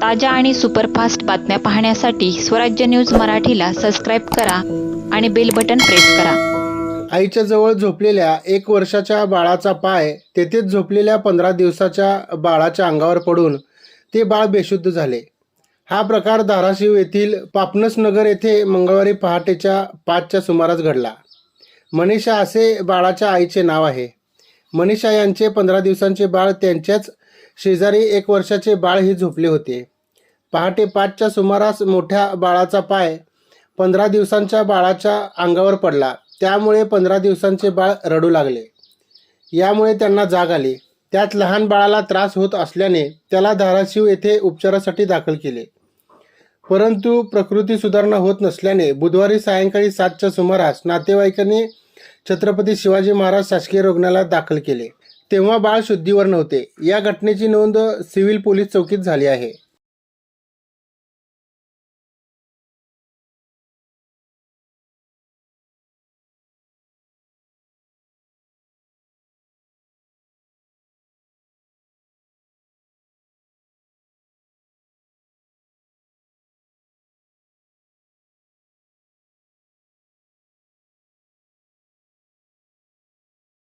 ताज्या आणि सुपरफास्ट बातम्या पाहण्यासाठी स्वराज्य न्यूज मराठीला सबस्क्राईब करा आणि बेल बटन प्रेस करा. आईच्या जवळ झोपलेल्या एक वर्षाच्या बाळाचा पाय तेथेच झोपलेल्या पंधरा दिवसाच्या बाळाच्या अंगावर पडून ते बाळ बेशुद्ध झाले. हा प्रकार धाराशिव येथील पापनस नगर येथे मंगळवारी पहाटेच्या पाचच्या सुमारास घडला. मनीषा असे बाळाच्या आईचे नाव आहे. मनीषा यांचे पंधरा दिवसांचे बाळ त्यांच्याच शेजारी एक वर्षाचे बाळ ही झोपले होते. पहाटे पाचच्या सुमारास मोठ्या बाळाचा पाय पंधरा दिवसांच्या बाळाच्या अंगावर पडला. त्यामुळे पंधरा दिवसांचे बाळ रडू लागले. यामुळे त्यांना जाग आली. त्यात लहान बाळाला त्रास होत असल्याने त्याला धाराशिव येथे उपचारासाठी दाखल केले. परंतु प्रकृती सुधारणा होत नसल्याने बुधवारी सायंकाळी सातच्या सुमारास नातेवाईकांनी छत्रपती शिवाजी महाराज शासकीय रुग्णालयात दाखल केले. तेव्हा बाळ शुद्धीवर नव्हते. या घटनेची नोंद सिव्हिल पोलीस चौकीत झाली आहे.